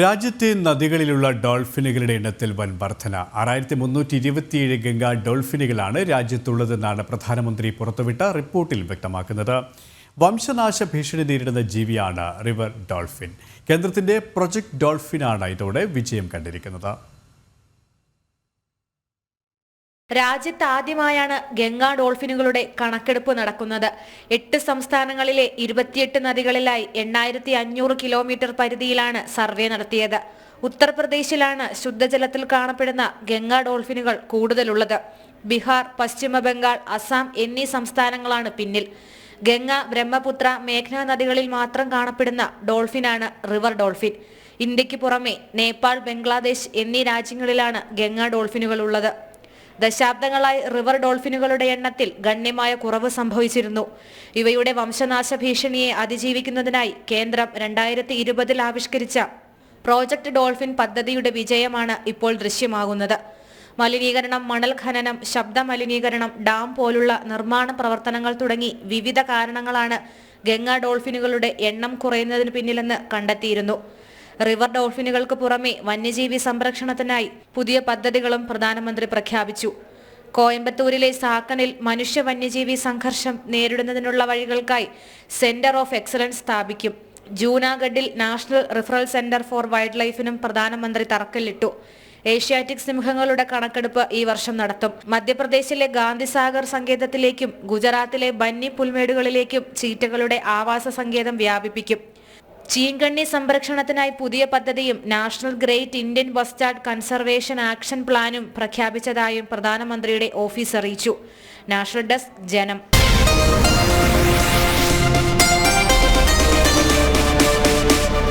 രാജ്യത്തെ നദികളിലുള്ള ഡോൾഫിനുകളുടെ എണ്ണത്തിൽ വൻ വർധന. ആറായിരത്തി മുന്നൂറ്റി ഇരുപത്തിയേഴ് ഗംഗാ ഡോൾഫിനുകളാണ് രാജ്യത്തുള്ളതെന്നാണ് പ്രധാനമന്ത്രി പുറത്തുവിട്ട റിപ്പോർട്ടിൽ വ്യക്തമാക്കുന്നത്. വംശനാശ ഭീഷണി നേരിടുന്ന ജീവിയാണ് റിവർ ഡോൾഫിൻ. കേന്ദ്രത്തിന്റെ പ്രൊജക്ട് ഡോൾഫിനാണ് ഇതോടെ വിജയം കണ്ടിരിക്കുന്നത്. രാജ്യത്ത് ആദ്യമായാണ് ഗംഗാ ഡോൾഫിനുകളുടെ കണക്കെടുപ്പ് നടക്കുന്നത്. എട്ട് സംസ്ഥാനങ്ങളിലെ ഇരുപത്തിയെട്ട് നദികളിലായി എണ്ണായിരത്തി അഞ്ഞൂറ് കിലോമീറ്റർ പരിധിയിലാണ് സർവേ നടത്തിയത്. ഉത്തർപ്രദേശിലാണ് ശുദ്ധജലത്തിൽ കാണപ്പെടുന്ന ഗംഗാ ഡോൾഫിനുകൾ കൂടുതലുള്ളത്. ബീഹാർ പശ്ചിമ ബംഗാൾ അസാം എന്നീ സംസ്ഥാനങ്ങളാണ് പിന്നിൽ. ഗംഗ ബ്രഹ്മപുത്ര മേഘ്ന നദികളിൽ മാത്രം കാണപ്പെടുന്ന ഡോൾഫിനാണ് റിവർ ഡോൾഫിൻ. ഇന്ത്യയ്ക്ക് പുറമെ നേപ്പാൾ ബംഗ്ലാദേശ് എന്നീ രാജ്യങ്ങളിലാണ് ഗംഗാ ഡോൾഫിനുകൾ ഉള്ളത്. ദശാബ്ദങ്ങളായി റിവർ ഡോൾഫിനുകളുടെ എണ്ണത്തിൽ ഗണ്യമായ കുറവ് സംഭവിച്ചിരുന്നു. ഇവയുടെ വംശനാശ ഭീഷണിയെ അതിജീവിക്കുന്നതിനായി കേന്ദ്രം രണ്ടായിരത്തി ഇരുപതിൽ ആവിഷ്കരിച്ച പ്രോജക്ട് ഡോൾഫിൻ പദ്ധതിയുടെ വിജയമാണ് ഇപ്പോൾ ദൃശ്യമാകുന്നത്. മലിനീകരണം മണൽ ഖനനം ശബ്ദ മലിനീകരണം ഡാം പോലുള്ള നിർമ്മാണ പ്രവർത്തനങ്ങൾ തുടങ്ങി വിവിധ കാരണങ്ങളാണ് ഗംഗാ ഡോൾഫിനുകളുടെ എണ്ണം കുറയുന്നതിന് പിന്നിലെന്ന് കണ്ടെത്തിയിരുന്നു. റിവർ ഡോൾഫിനുകൾക്ക് പുറമെ വന്യജീവി സംരക്ഷണത്തിനായി പുതിയ പദ്ധതികളും പ്രധാനമന്ത്രി പ്രഖ്യാപിച്ചു. കോയമ്പത്തൂരിലെ സാക്കനിൽ മനുഷ്യ വന്യജീവി സംഘർഷം നേരിടുന്നതിനുള്ള വഴികൾക്കായി സെന്റർ ഓഫ് എക്സലൻസ് സ്ഥാപിക്കും. ജൂനാഗഡിൽ national referral centre for wild ലൈഫിനും പ്രധാനമന്ത്രി തറക്കല്ലിട്ടു. ഏഷ്യാറ്റിക് സിംഹങ്ങളുടെ കണക്കെടുപ്പ് ഈ വർഷം നടത്തും. മധ്യപ്രദേശിലെ ഗാന്ധിസാഗർ സങ്കേതത്തിലേക്കും ഗുജറാത്തിലെ ബന്നി പുൽമേടുകളിലേക്കും ചീറ്റകളുടെ ആവാസ സങ്കേതം വ്യാപിപ്പിക്കും. ചീങ്കണ്ണി സംരക്ഷണത്തിനായി പുതിയ പദ്ധതിയും national great Indian bustard conservation action പ്ലാനും പ്രഖ്യാപിച്ചതായും പ്രധാനമന്ത്രിയുടെ ഓഫീസ് അറിയിച്ചു. നാഷണൽ ഡെസ്ക് ജനം.